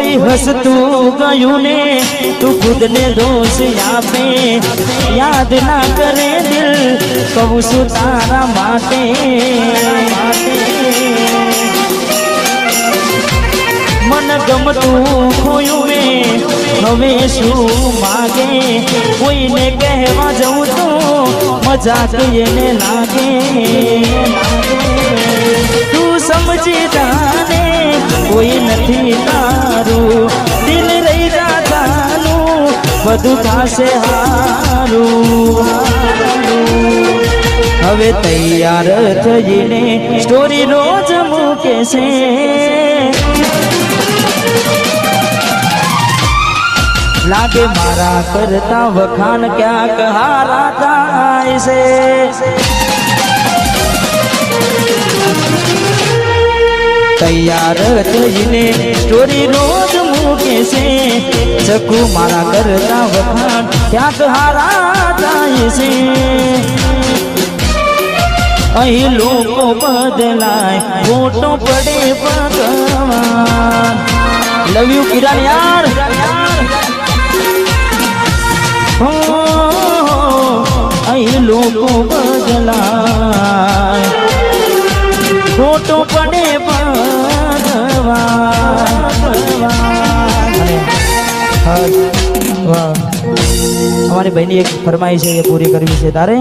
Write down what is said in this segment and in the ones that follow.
કોઈ હસતું ગયું ને, તું ખુદને દોષ આપે. યાદ ના કરે દિલ, કહું છું તારા માટે. મન ગમતું ખોયું મેં, હવે શું માગે? કોઈને કહેવા જવું તો મજાક એને લાગે. તું સમજી જાને કોઈ નથી તારું દિલ રહી જાતાનું બધું થશે હારું હવે તૈયાર થઈને સ્ટોરી રોજ મૂકે છે લાગે મારા કરતા વખાણ ક્યાંક હારા થાય છે તૈયાર થઈને સ્ટોરી રોજ મૂકે છે. ચકુ મારા કરતા વખાણ ક્યાંક હારા જાય છે. અહીં લોકો બદલાય ફોટો પડે ભગવાન. લવ યુ કિરણ યાર. અહીં લોકો બદલાય. ફોટો પડે ભગવાન અમારી બહેની એક ફરમાઈ છે એ પૂરી કરવી છે. તારે?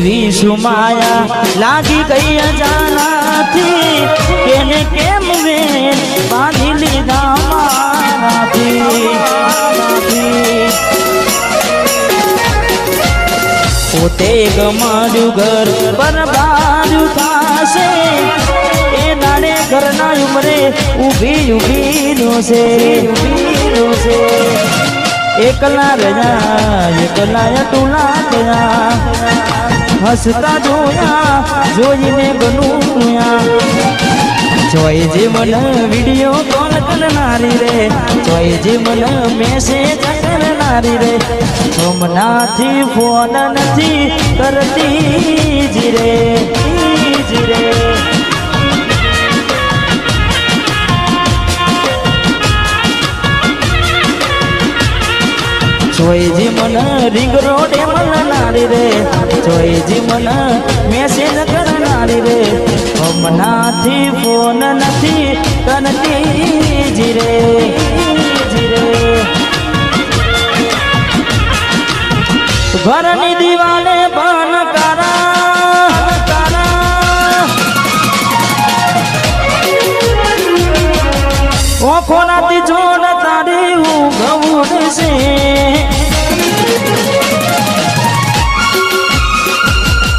એવી સુમાયા લાગી ગઈ અજાનાથી કેને કેમ મેં બાંધી લીધા મારાથી પોતે ગમાડ્યું ઘર બરબાડ્યું થાશે એ નાડે ઘરના ઉમરે ઊભી ઊભી નો છે ઊભી નો છે એકલા રહ્યા એકલા અટુલા ગયા હસતા જોયા, જોઈને બનુયા. જોઈ જે મન વીડિયો કોલ કરનારી રે? જોઈ જે મન મેસેજ કરનારી રે? સોમનાથી ફોન નથી કરતી જી રે રે. જોઈજી મન રિંગ રોડે મળનારી રે. જોઈજી મન મેસેજ કરનારી રે. હમણાંથી ફોન નથી કરતી જી રે. ઘરની દિવાલે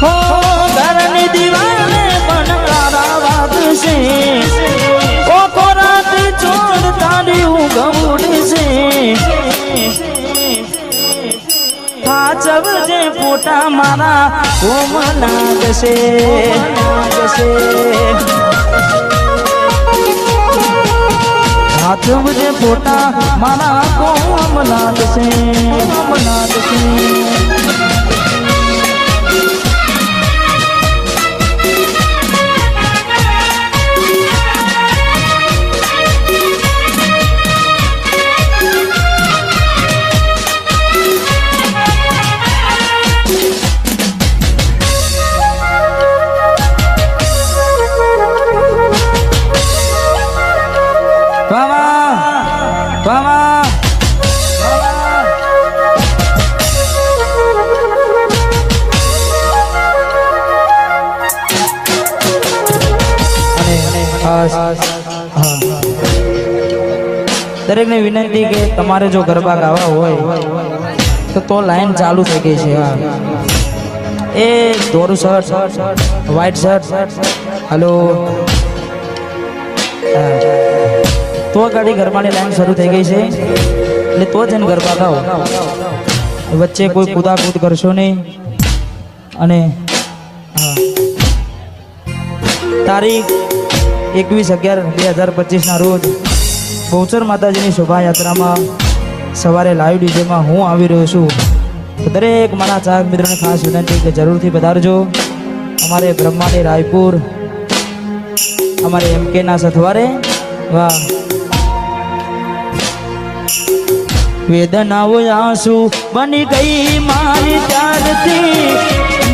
હો, ઘરની દિવાલે પણ તારા વાત છે ઓખોનાથી જોડ તારી ઊંઘ છે સાચવજે ફોટા મારા કોમ લાગશે. હાથમ જે ફોટા મારા કોમ લાગશે કોમ લાગશે. વાવા અને દરેકને વિનંતી કે તમારે જો ગરબા ગાવા હોય, તો તો લાઈન ચાલુ થઈ ગઈ છે, હા. એ દોરું શર્ટ વ્હાઈટ શર્ટ હલો તો ગાડી ગરબાની લાઈન શરૂ થઈ ગઈ છે. એટલે તો જ એને ગરબા ગાઓ. વચ્ચે કોઈ કુદાકૂદ કરશો નહીં. અને તારીખ એકવીસ અગિયાર બે હજાર પચીસના રોજ બહુચર માતાજીની શોભાયાત્રામાં સવારે લાઈવ ડીજેમાં હું આવી રહ્યો છું. દરેક મારા ચાહક મિત્રોને ખાસ વિનંતી કે જરૂરથી પધારજો. અમારે બ્રહ્માની રાયપુર, અમારે એમ કેના સથવારે. વાહ. વેદનાઓ આંસુ બની ગઈ મારી ત્યારથી.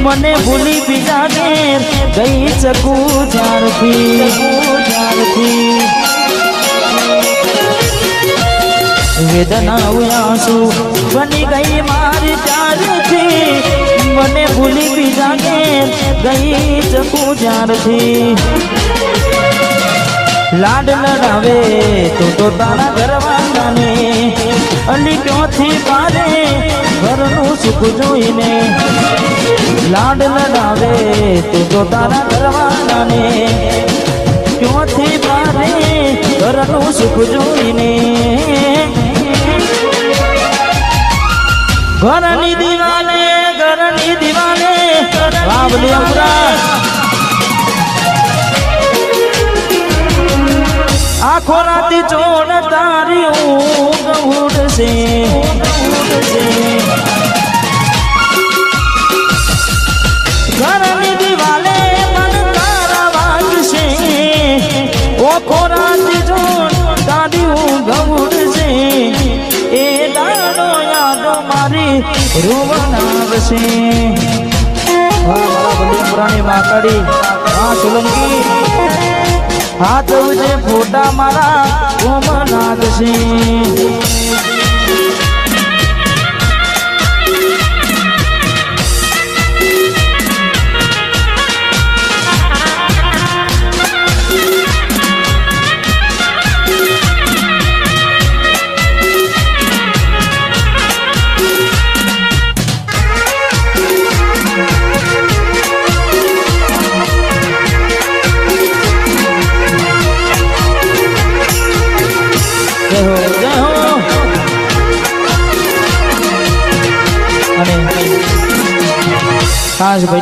મને ભૂલી બીજા ઘેર ગઈ શકું જ્યારથી જ્યારથી વેદનાઓ આંસુ બની ગઈ મારી ત્યારથી. મને ભૂલી બીજા ઘેર ગઈ શકું જ્યારથી લાડ લડાવે તો તો તારા ઘરવાળાને અલી ક્યોથી પારે ઘરનું સુખ જોઈને લાડ લડાવે તું તો તારા ઘરવાળાને ક્યોથી પારે ઘરનું સુખ જોઈને ઘરની દિવાલે ઘરની દિવાલે બાબલી અમરા આખો રાતી ચોડ તારી ઊંઘ ઉડશે. ઘરની દિવાલે મન તારા વાગશે. આખો રાતી બધી પુરાણી માકડી હા, સોલંકી. હાથ ઉજે ફોટા મારા ઓમનાથ નાગશે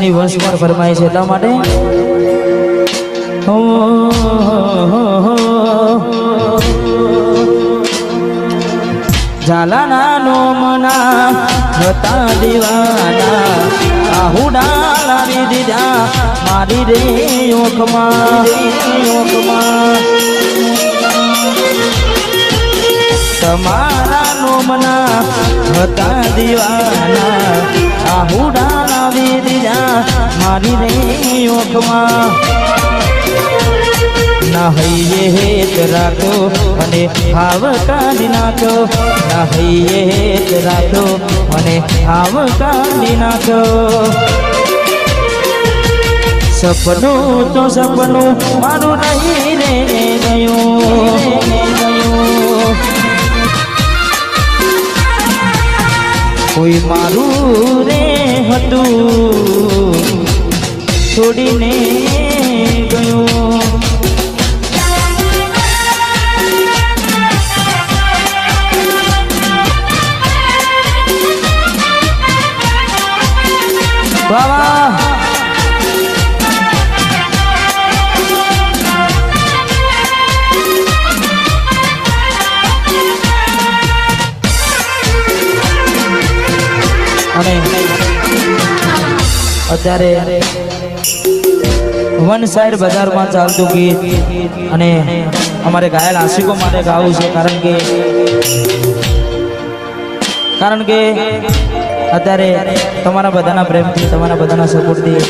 ખાસ વંશ પણ ફરમાય છે, એટલા માટે. ઝાલાના નોમના હતા દીવાના આહુડા લાવી દીધા મારી રે ઓખમાં ઓખમાં તમારા નોમના હતા દીવાના આહુડા દીધા મારી રે ઓખમાં ના હૈયે હેત અને હાવ કાઢી નાખો. ના હૈયે હેત અને હાવ કાઢી નાખો. સપનું તો સપનું મારું નહીં રે ગયું કોઈ મારું રે હતું છોડીને ગયું. વાહ અને અત્યારે વન સાઈડ બજારમાં ચાલતું ગીત અને અમારે ઘાયલ આશિકો માટે ગાવું છે, કારણ કે કારણ કે અત્યારે તમારા બધાના પ્રેમથી, તમારા બધાના સપોર્ટથી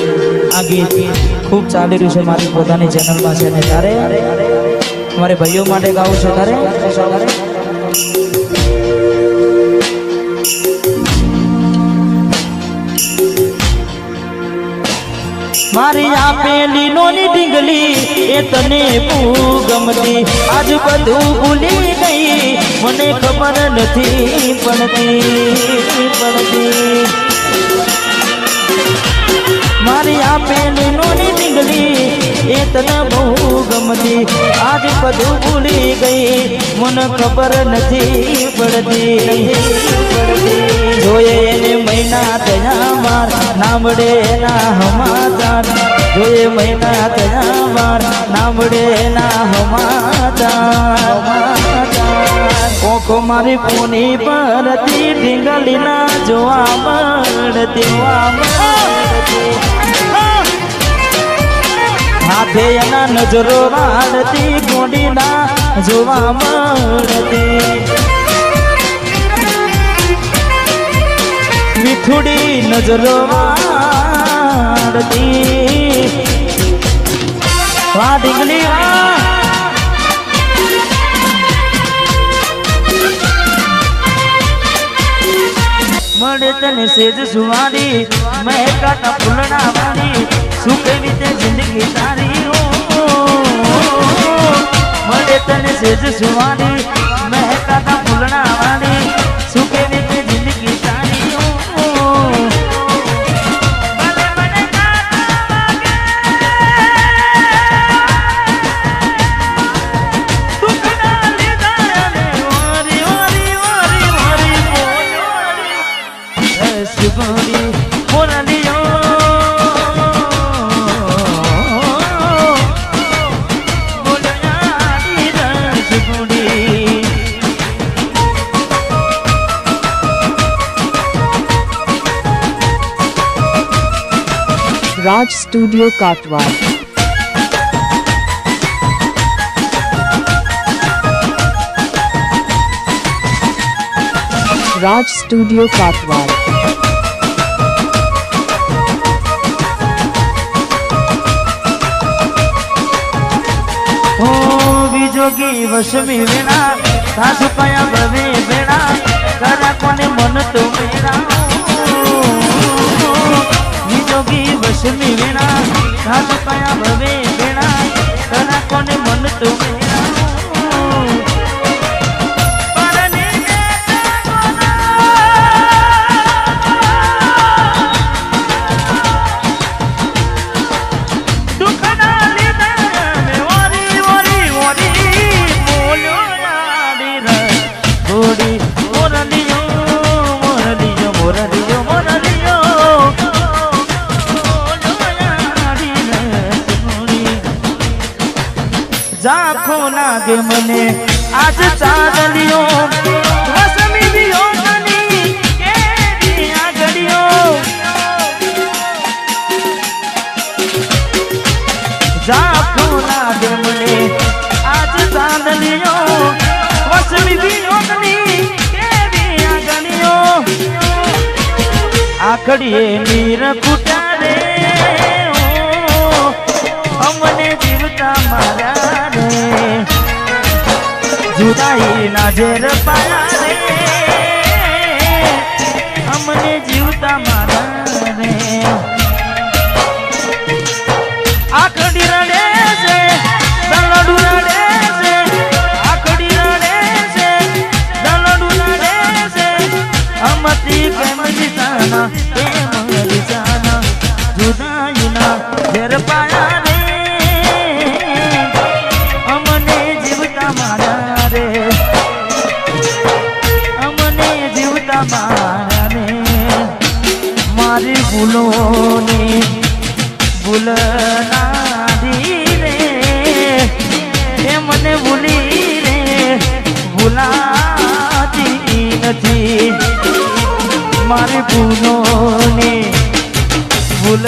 આ ગીત ખૂબ ચાલી રહ્યું છે મારી પોતાની ચેનલમાં છે અને ત્યારે અમારે ભાઈઓ માટે ગાવું છે, ત્યારે મારી આપેલી નોની ઢીંગલી એ તને બહુ ગમતી. આજ બધું ભૂલી ગઈ, મને ખબર નથી પડતી પડતી. મારી આપેલી નોની ઢીંગલી એ તને બહુ ગમતી. આજ બધું ભૂલી ગઈ, મને ખબર નથી પડતી. જોયે એને મહિના થયા માર, નામડે ના હમાચાર જોએ મહિના થયા માર, નામડે ના હમાચાર કોકો મારી પૂની પરથી ઢીંગલી ના જોવા મળતી હાથે એના નજરો વાળતી ગોડી ના જોવા મળતી. મીઠુડી નજરો વાળતી. વા ઢીંગલી વાહ મળે તને સેજ સુવારી મેં કાટા ફૂલણા વાળી સુખ રીતે જિંદગી તારી મળે તને સેજ સુવારી મેં કાટા ફૂલણા વાળી Studio Katwal. Raj Studio Katwal. ઓ વિજોગી વશમી વેણા સાસુ કયા ભવે વેણા કરા કોને મન તો મેરા વિજોગી વશમી વેણા ઘાટ કયા ભવે વેણા તરા કોને મન તો આખડીએ નીર કુટા રે અમને જીવતા મારા રે જુદાઈ ના ઝેર પાયા રે અમને જીવતા મારા રે આખડી રડે છે, દલડું રડે છે. મારી ભૂલના ભૂલ રે મને ભૂલી રે ભૂલાતી નથી મારી ભૂલોને ભૂલ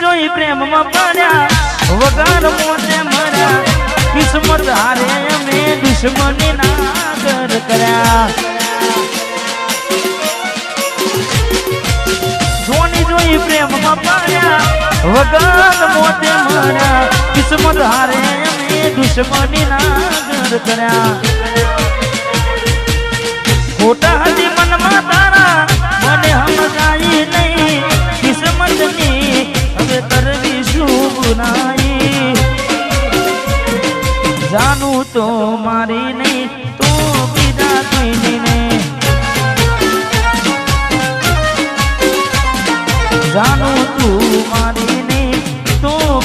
જોઈ પ્રેમમાં પડ્યા વગર મોતે મર્યા. કિસ્મત હારે અમે દુશ્મની નાગર કર્યા. જોની જોઈ પ્રેમમાં પાડ્યા વગર મોતે મર્યા. કિસ્મત હારે અમે દુશ્મની નાગર કર્યા. ખોટા હતી મનમાં તારા, મને હવે કરવી શું બુરાઈ જાનું તો મારી નહીં, તું બીજા કોઈની જાનું તું મારી નહીં, તું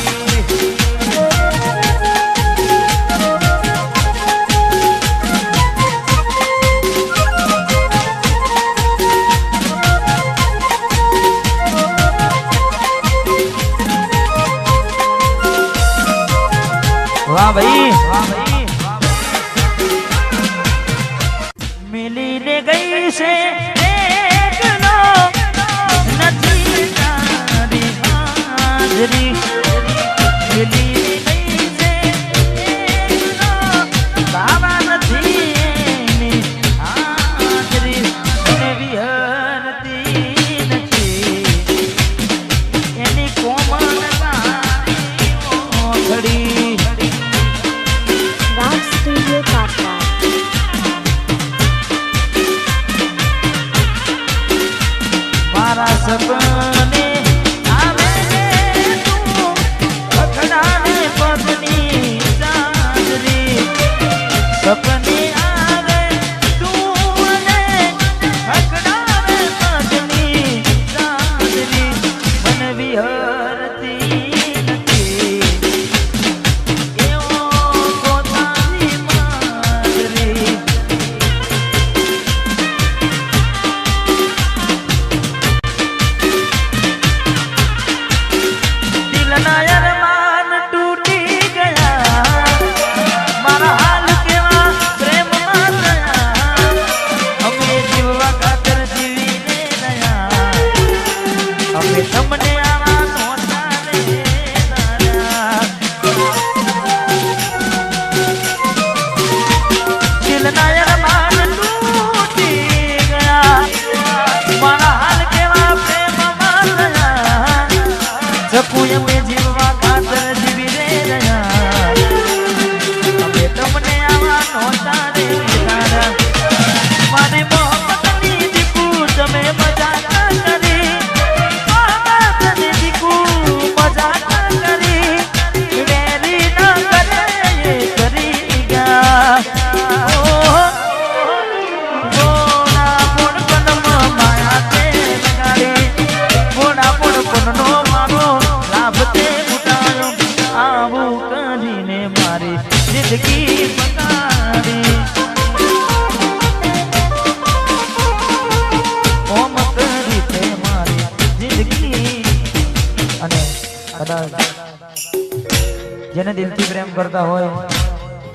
પ્રેમ કરતા હોય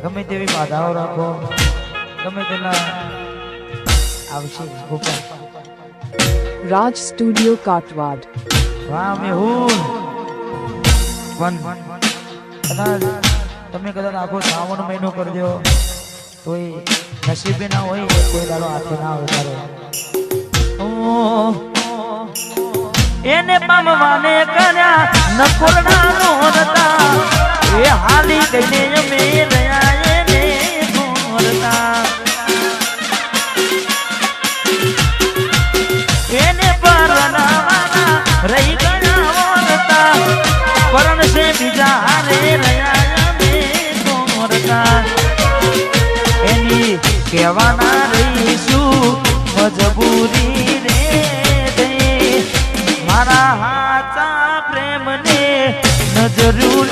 ગમે તેવી બાધાઓ રાખો ગમે તેના આવશે ગોપાલ રાજ સ્ટુડિયો કાટવાડ. વાહ મેહુલ વન કદાચ તમે કદાચ આખો શ્રાવણ મહિનો કરજો એ નસીબે ના હોય કોઈ દાડો હાથે ના આવે તારે એને પામવાને કર્યા નકોરડા નો હતા. એ હાલી ગઈને અમે રહ્યા એને મોરતા. એને પરણાવાના રહી ગયા ઓરતા પરણ બીજા હારે રહ્યા અમે કોરતા એની કહેવાના રહીશું મજબૂરી રે મારા હાચા પ્રેમને નજરું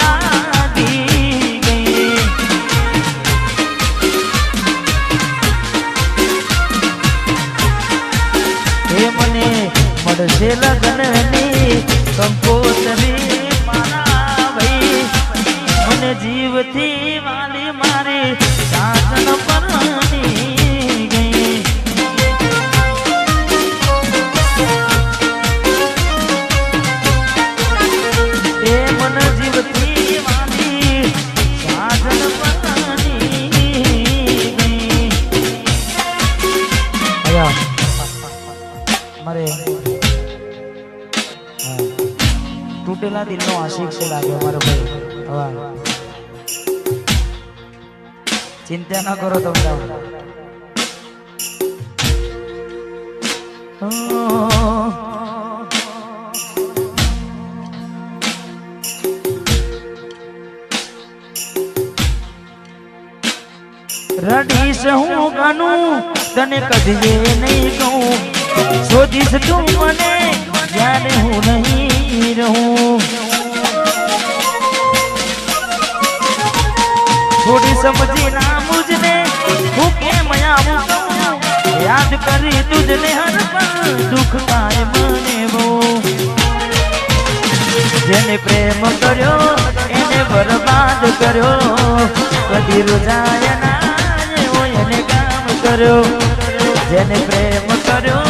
ચિંતા ન કરો તમે. રડીશ હું ગનું તને કદીએ નહીં કહું. શોધીશ તું મને જ્યારે હું નહીં રહું. થોડી સમજી ના મુજને હું કેમ આવું કહું યાદ કરી તુજને હર પલ દુઃખ કાય મને બહુ જેને પ્રેમ કર્યો એને બરબાદ કર્યો કદી રોજાય ના એવો એને કામ કર્યો જેને પ્રેમ કર્યો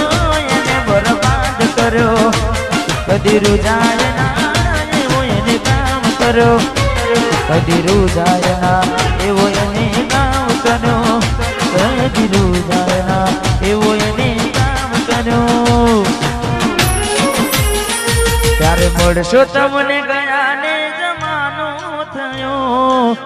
એને બરબાદ કર્યો કદી રોજાય ના એવો એને કામ કર્યો કદી રોજાય ના ત્યારે મળશો તમને ગયા ને જમાનો થયો.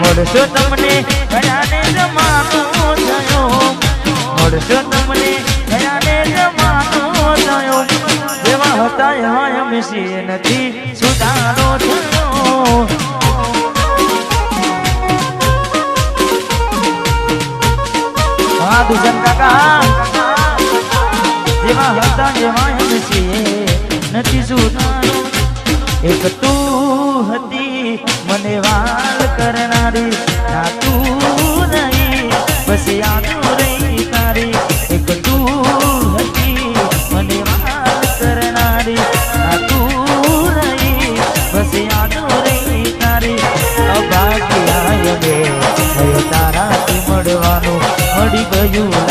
મળશો તમને ગયા ને જમાનો થયો. મળશો તમને ગયા ને જમાનો થયો. જેવા હતા એમ છીએ નથી સુધારો થયો. હા દુજન કાકા. હતા જેવા એમ નથી સુધારો એક તું હતી મને વાલ કરનારી ના તું નહીં બસ યાદો રહી તારી એક તું હતી મને વાલ કરનારી ના તું નહીં બસ યાદો રહી તારી અભાગ્યા યગે હવે તારાથી મળવાનું મળી ગયું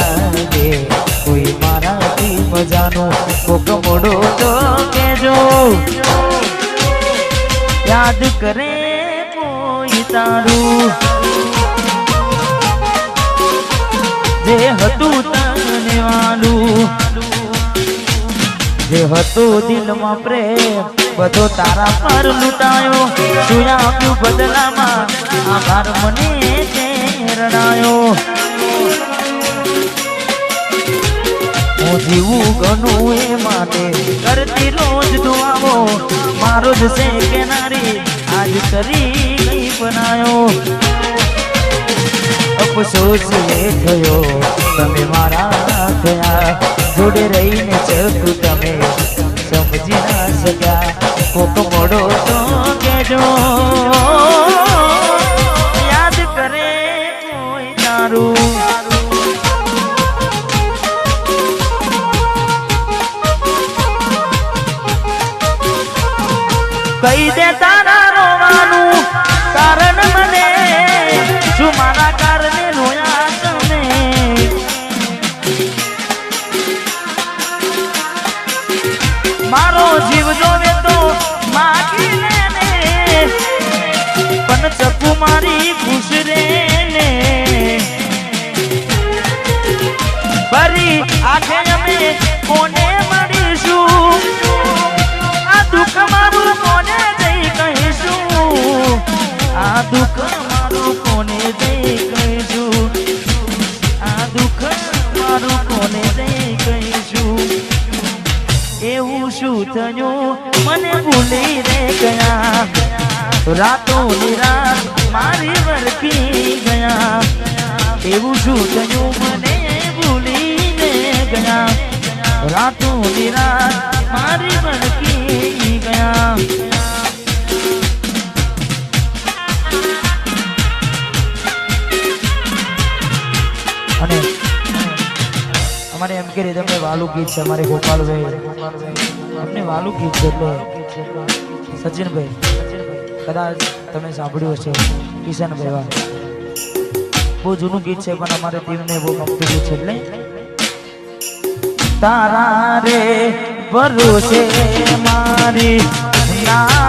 યાદ કરે કોઈ તારું? જે હતું તને વાલું. જે હતું દિલમાં પ્રેમ, બધો તારા પર લૂંટાયો. સુયા આપ્યું બદલામાં, આભાર મને તે જીવું ઘણું એ માટે. કરતી રોજ દુઆઓ મારો જ છે કેનારી. આજ કરી ગઈ બનાયો. અફસોસ એ થયો, તમે મારા થયા. જોડે રહીને ચકુ તમે, સમજી ના શક્યા. કોક મોડો તો કેજો કહી થયું મને ભૂલી રે ગયા. રાતો નિરાત મારી વરખી ગયા. એવું શું થયું મને ભૂલીને ગયા. રાતો નિરાત મારી વરખી ગયા. અને અમારે એમ કે રીતે અમને વાલું ગીત છે અમારે ગોપાલભાઈ અમને વાલું ગીત છે એટલે સચિનભાઈ, કદાચ તમે સાંભળ્યું હશે, કિશનભાઈ વા બહુ જૂનું ગીત છે, પણ અમારે ટીમને બહુ ગમતું ગીત છે, એટલે તારા રે ભરોસે મારી ના